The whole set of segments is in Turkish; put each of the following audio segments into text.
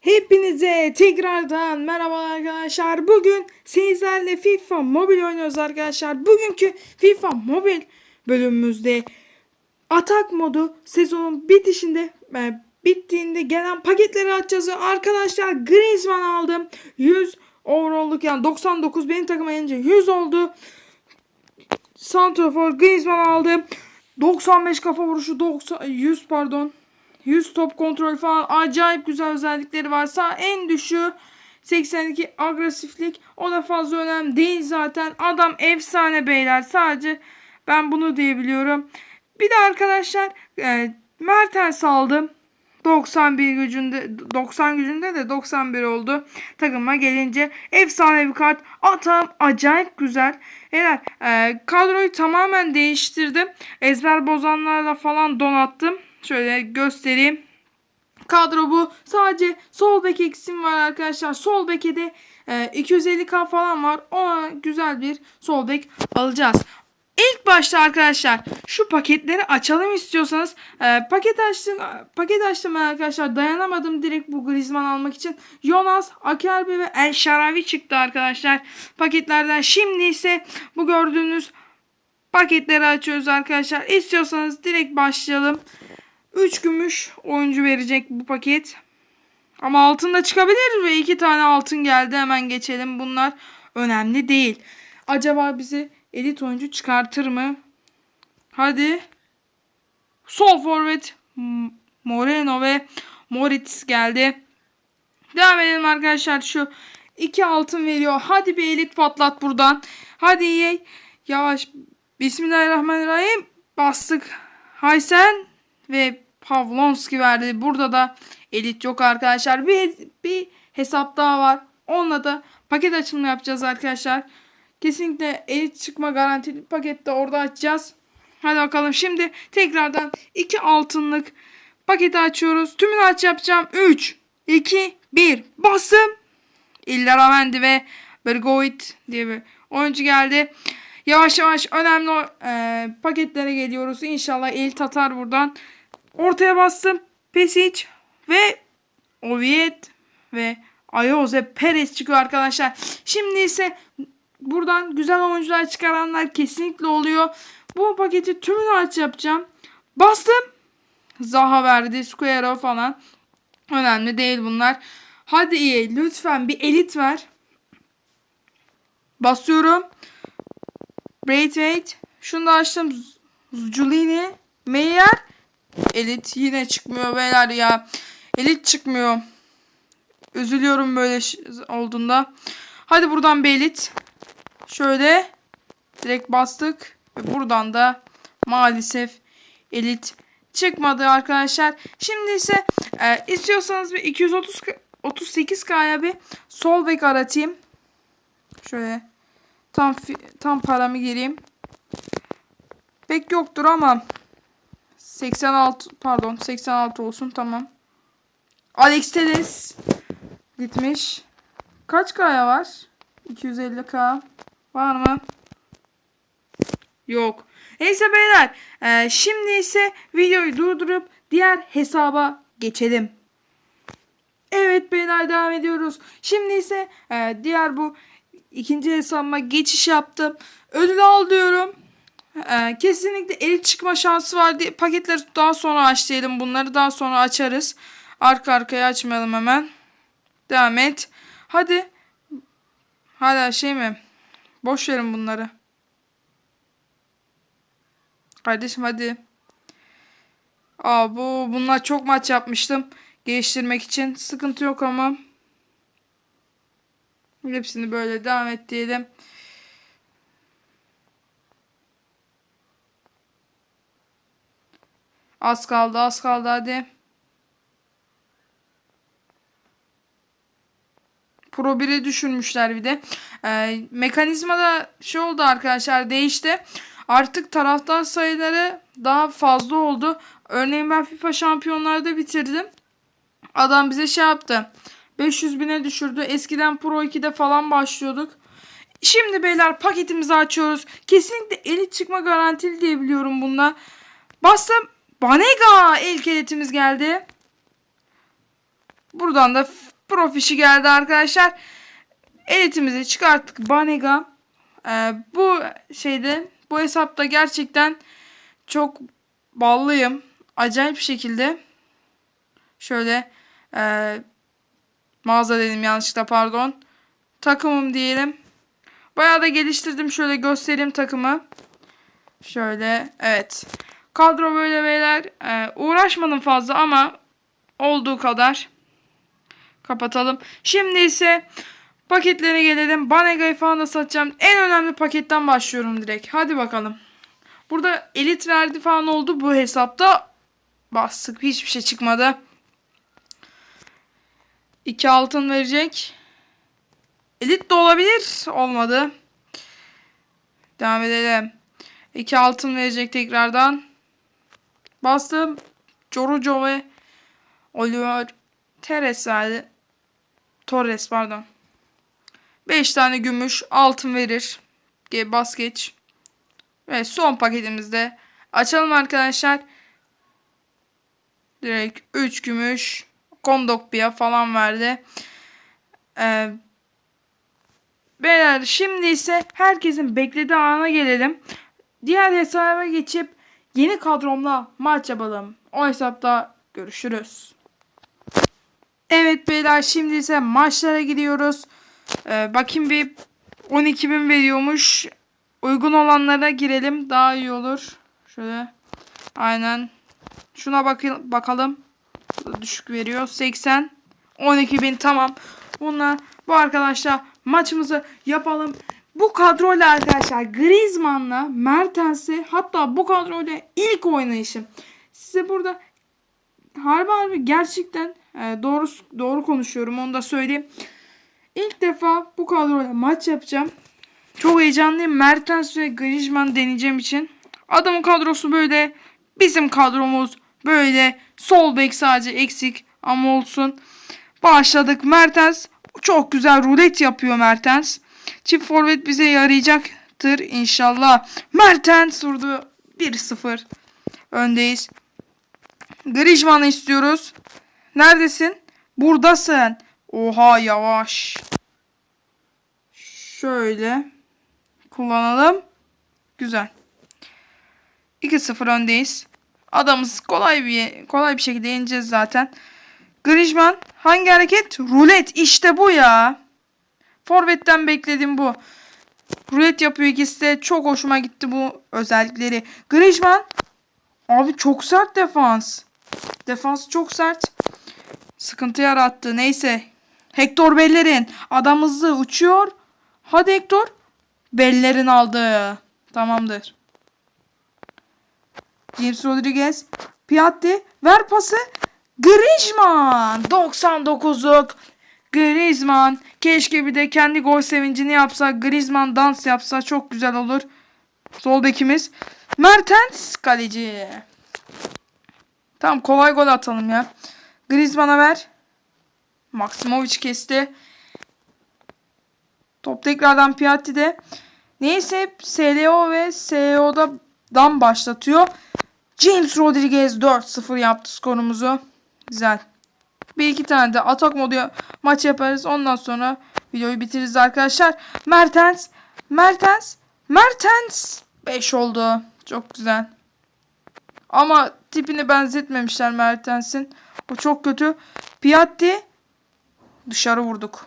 Hepinize tekrardan merhaba arkadaşlar. Bugün sizlerle FIFA Mobil oynuyoruz arkadaşlar. Bugünkü FIFA Mobil bölümümüzde atak modu sezonun bitişinde e, bittiğinde gelen paketleri açacağız. Arkadaşlar Griezmann aldım. 100 overall'luk yani 99 benim takıma gelince 100 oldu. Santrafor Griezmann aldım. 95 kafa vuruşu 90 100 pardon. 100 top kontrol falan acayip güzel özellikleri varsa en düşüğü 82 agresiflik o da fazla önemli değil zaten adam efsane beyler sadece ben bunu diyebiliyorum. Bir de arkadaşlar e, Mertens aldım. 91 gücünde 90 gücünde de 91 oldu. Takıma gelince efsane bir kart. Atam acayip güzel. Eğer kadroyu tamamen değiştirdim. Ezber bozanlarla falan donattım. Şöyle göstereyim. Kadro bu. Sadece sol bek eksim var arkadaşlar. Sol beke de e, 250k falan var. Ona güzel bir sol bek alacağız. İlk başta arkadaşlar şu paketleri açalım istiyorsanız e, paket açtım paket açtım arkadaşlar dayanamadım direkt bu Griezmann almak için Jonas, Akerbi ve El Şaravi çıktı arkadaşlar paketlerden şimdi ise bu gördüğünüz paketleri açıyoruz arkadaşlar istiyorsanız direkt başlayalım 3 gümüş oyuncu verecek bu paket ama altın da çıkabilir ve 2 tane altın geldi hemen geçelim bunlar önemli değil acaba bizi elit oyuncu çıkartır mı? Hadi. Sol forvet Moreno ve Moritz geldi. Devam edelim arkadaşlar. Şu iki altın veriyor. Hadi bir elit patlat buradan. Hadi iyi. Yavaş. Bismillahirrahmanirrahim. Bastık. Haysen ve Pavlonski verdi. Burada da elit yok arkadaşlar. Bir, bir hesap daha var. Onunla da paket açılımı yapacağız arkadaşlar. Kesinlikle elit çıkma garantili pakette orada açacağız. Hadi bakalım şimdi tekrardan iki altınlık paketi açıyoruz. Tümünü aç yapacağım. 3, 2, 1 bastım. İlla Ramendi ve Bergoit diye bir oyuncu geldi. Yavaş yavaş önemli e, paketlere geliyoruz. İnşallah elit atar buradan. Ortaya bastım. Pesic ve Oviet ve Ayoze Perez çıkıyor arkadaşlar. Şimdi ise buradan güzel oyuncular çıkaranlar kesinlikle oluyor. Bu paketi tümünü aç yapacağım. Bastım. Zaha verdi. Square falan. Önemli değil bunlar. Hadi iyi. Lütfen bir elit ver. Basıyorum. Braithwaite. Şunu da açtım. Julini. Meyer. Elit yine çıkmıyor beyler ya. Elit çıkmıyor. Üzülüyorum böyle olduğunda. Hadi buradan bir elit. Şöyle direkt bastık ve buradan da maalesef elit çıkmadı arkadaşlar. Şimdi ise e, istiyorsanız bir 230 38K'ya bir sol bek aratayım. Şöyle tam tam paramı gireyim. Bek yoktur ama 86 pardon 86 olsun tamam. Alex Teles gitmiş. Kaç K'ya var? 250K. Var mı? Yok. Neyse beyler. E, şimdi ise videoyu durdurup diğer hesaba geçelim. Evet beyler devam ediyoruz. Şimdi ise e, diğer bu ikinci hesabıma geçiş yaptım. Ödül al diyorum. E, kesinlikle elit çıkma şansı var diye paketleri daha sonra açlayalım. Bunları daha sonra açarız. Arka arkaya açmayalım hemen. Devam et. Hadi. Hala şey mi? Boş verin bunları. Kardeşim hadi. Aa bu bunlar çok maç yapmıştım. Geliştirmek için. Sıkıntı yok ama. Hepsini böyle devam et diyelim. Az kaldı az kaldı hadi. Pro 1'e düşürmüşler bir de. Ee, mekanizma da şey oldu arkadaşlar değişti. Artık taraftar sayıları daha fazla oldu. Örneğin ben FIFA şampiyonlarda bitirdim. Adam bize şey yaptı. 500 bine düşürdü. Eskiden Pro 2'de falan başlıyorduk. Şimdi beyler paketimizi açıyoruz. Kesinlikle eli çıkma garantili diye biliyorum bunda. Bastım. Banega ilk eletimiz geldi. Buradan da profişi geldi arkadaşlar. Elitimizi çıkarttık Banega. Ee, bu şeyde bu hesapta gerçekten çok ballıyım. Acayip şekilde. Şöyle e, mağaza dedim yanlışlıkla pardon. Takımım diyelim. Bayağı da geliştirdim. Şöyle göstereyim takımı. Şöyle evet. Kadro böyle beyler. Ee, uğraşmadım fazla ama olduğu kadar. Kapatalım. Şimdi ise paketlere gelelim. Banega'yı falan da satacağım. En önemli paketten başlıyorum direkt. Hadi bakalım. Burada elit verdi falan oldu bu hesapta. Bastık. Hiçbir şey çıkmadı. 2 altın verecek. Elit de olabilir. Olmadı. Devam edelim. 2 altın verecek tekrardan. Bastım. Jorujo ve Oliver Teres verdi. Torres pardon. 5 tane gümüş altın verir. Bas geç. Ve son paketimizde açalım arkadaşlar. Direkt 3 gümüş. Kondokbia falan verdi. Ee, beyler şimdi ise herkesin beklediği ana gelelim. Diğer hesaba geçip yeni kadromla maç yapalım. O hesapta görüşürüz. Evet beyler şimdi ise maçlara gidiyoruz. Ee, bakayım bir 12.000 veriyormuş. Uygun olanlara girelim daha iyi olur. Şöyle aynen. Şuna bak bakalım. Düşük veriyor. 80 12.000 tamam. Bununla bu arkadaşlar maçımızı yapalım. Bu kadroyla arkadaşlar Griezmann'la Mertens'i hatta bu kadroyla ilk oynayışım. Size burada harbi harbi gerçekten e, doğru doğru konuşuyorum onu da söyleyeyim. İlk defa bu kadroyla maç yapacağım. Çok heyecanlıyım. Mertens ve Griezmann deneyeceğim için. Adamın kadrosu böyle. Bizim kadromuz böyle. Sol bek sadece eksik ama olsun. Başladık. Mertens çok güzel rulet yapıyor Mertens. Çift forvet bize yarayacaktır inşallah. Mertens vurdu. 1-0. Öndeyiz. Griezmann'ı istiyoruz. Neredesin? Buradasın. Oha yavaş. Şöyle kullanalım. Güzel. 2-0 öndeyiz. Adamız kolay bir kolay bir şekilde yeneceğiz zaten. Griezmann hangi hareket? Rulet işte bu ya. Forvet'ten bekledim bu. Rulet yapıyor ikisi de. Çok hoşuma gitti bu özellikleri. Griezmann abi çok sert defans. Defans çok sert. Sıkıntı yarattı. Neyse. Hector Bellerin. Adam hızlı uçuyor. Hadi Hector. Bellerin aldı. Tamamdır. James Rodriguez. Piatti. Ver pası. Griezmann. 99'luk. Griezmann. Keşke bir de kendi gol sevincini yapsa. Griezmann dans yapsa çok güzel olur. Sol bekimiz. Mertens kaleci. Tamam kolay gol atalım ya. Griezmann'a ver. Maksimovic kesti. Top tekrardan Piatti'de. Neyse SLO ve SEO'dan başlatıyor. James Rodriguez 4-0 yaptı skorumuzu. Güzel. Bir iki tane de atak modu maç yaparız. Ondan sonra videoyu bitiririz arkadaşlar. Mertens. Mertens. Mertens. 5 oldu. Çok güzel. Ama tipini benzetmemişler Mertens'in. O çok kötü. Piatti. Dışarı vurduk.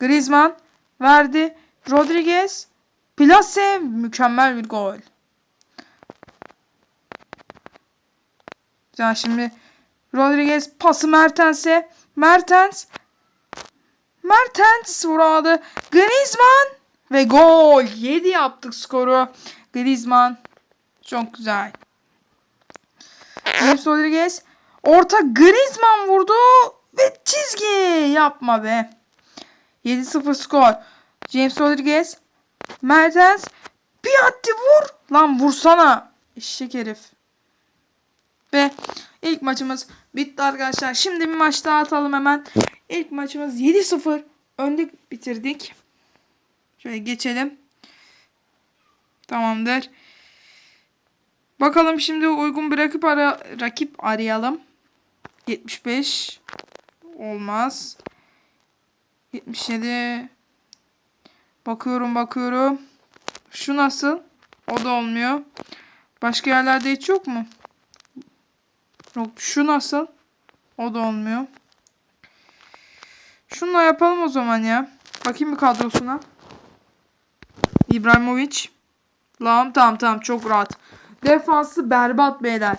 Griezmann verdi. Rodriguez. Plase mükemmel bir gol. Ya şimdi Rodriguez pası Mertens'e. Mertens. Mertens vuradı. Griezmann ve gol. 7 yaptık skoru. Griezmann. Çok güzel. James Rodriguez. Orta Griezmann vurdu. Ve çizgi. Yapma be. 7-0 skor. James Rodriguez. Mertens. Piatti vur. Lan vursana. Eşek herif. Ve ilk maçımız bitti arkadaşlar. Şimdi bir maç daha atalım hemen. İlk maçımız 7-0. Önde bitirdik. Şöyle geçelim. Tamamdır. Bakalım şimdi uygun bir rakip ara rakip arayalım. 75 Olmaz. 77. Bakıyorum bakıyorum. Şu nasıl? O da olmuyor. Başka yerlerde hiç yok mu? Yok. Şu nasıl? O da olmuyor. Şununla yapalım o zaman ya. Bakayım bir kadrosuna. İbrahimovic. Tamam tamam tamam çok rahat. Defansı berbat beyler.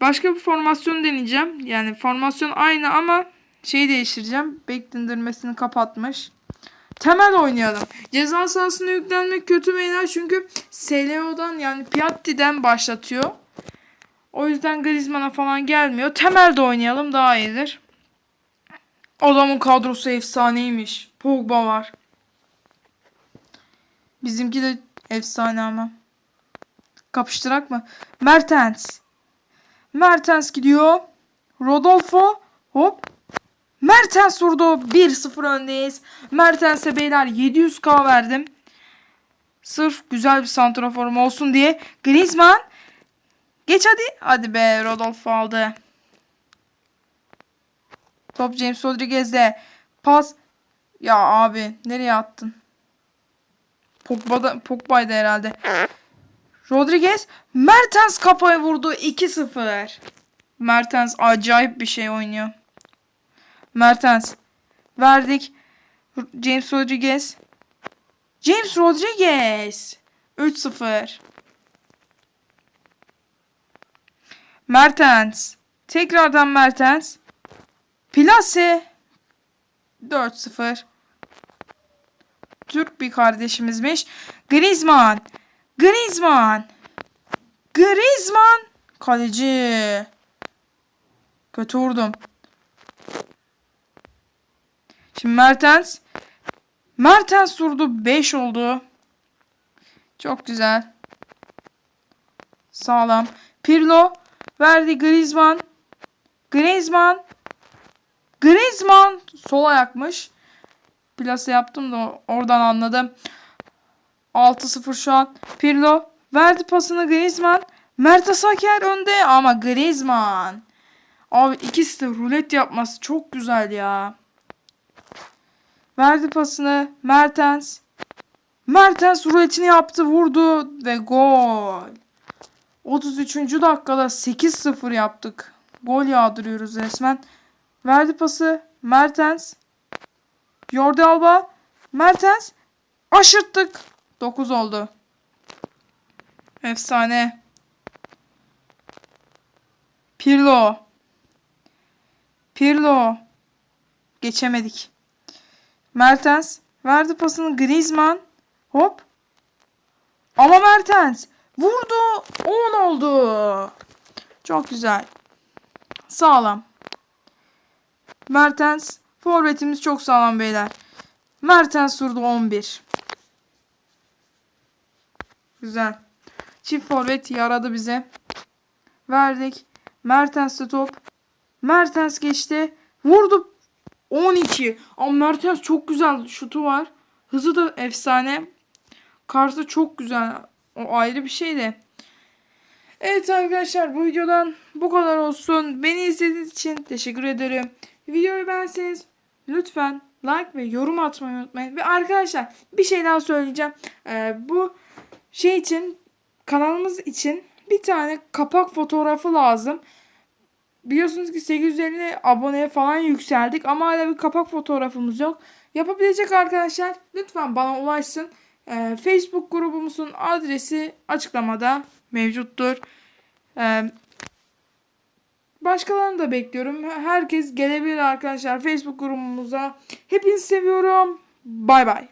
Başka bir formasyon deneyeceğim. Yani formasyon aynı ama şeyi değiştireceğim. Bek dindirmesini kapatmış. Temel oynayalım. Ceza sahasına yüklenmek kötü beyler çünkü SLO'dan yani Piatti'den başlatıyor. O yüzden Griezmann'a falan gelmiyor. Temelde oynayalım daha iyidir. Adamın kadrosu efsaneymiş. Pogba var. Bizimki de efsane ama. Kapıştırak mı? Mertens. Mertens gidiyor. Rodolfo. Hop. Mertens vurdu. 1-0 öndeyiz. Mertens'e beyler 700k verdim. Sırf güzel bir santraforum olsun diye. Griezmann. Geç hadi. Hadi be Rodolfo aldı. Top James Rodriguez'de. Pas. Ya abi nereye attın? Pogba'da, Pogba'ydı herhalde. Rodriguez. Mertens kafaya vurdu. 2-0. Mertens acayip bir şey oynuyor. Mertens. Verdik. James Rodriguez. James Rodriguez. 3-0. Mertens. Tekrardan Mertens. Plase. 4-0. Türk bir kardeşimizmiş. Griezmann. Griezmann. Griezmann. Kaleci. Kötü vurdum. Şimdi Mertens. Mertens vurdu. 5 oldu. Çok güzel. Sağlam. Pirlo. Verdi Griezmann. Griezmann. Griezmann. Sol ayakmış. Plase yaptım da oradan anladım. 6-0 şu an. Pirlo. Verdi pasını Griezmann. Mertesaker önde ama Griezmann. Abi ikisi de rulet yapması çok güzel ya. Verdi pasını Mertens. Mertens ruletini yaptı vurdu ve gol. 33. dakikada 8-0 yaptık. Gol yağdırıyoruz resmen. Verdi pası Mertens. Jordi Alba. Mertens. Aşırttık. 9 oldu. Efsane. Pirlo. Pirlo. Geçemedik. Mertens. Verdi pasını Griezmann. Hop. Ama Mertens. Vurdu. 10 oldu. Çok güzel. Sağlam. Mertens. Forvetimiz çok sağlam beyler. Mertens vurdu 11. Güzel. Çift forvet yaradı bize. Verdik. Mertens'te top. Mertens geçti. Vurdu. 12. Ama Mertens çok güzel şutu var. Hızı da efsane. Kartı çok güzel. O ayrı bir şey de. Evet arkadaşlar bu videodan bu kadar olsun. Beni izlediğiniz için teşekkür ederim. Videoyu beğenseniz lütfen like ve yorum atmayı unutmayın. Ve arkadaşlar bir şey daha söyleyeceğim. Ee, bu şey için kanalımız için bir tane kapak fotoğrafı lazım. Biliyorsunuz ki 850 aboneye falan yükseldik ama hala bir kapak fotoğrafımız yok. Yapabilecek arkadaşlar lütfen bana ulaşsın. Ee, Facebook grubumuzun adresi açıklamada mevcuttur. Ee, başkalarını da bekliyorum. Herkes gelebilir arkadaşlar Facebook grubumuza. Hepinizi seviyorum. Bay bay.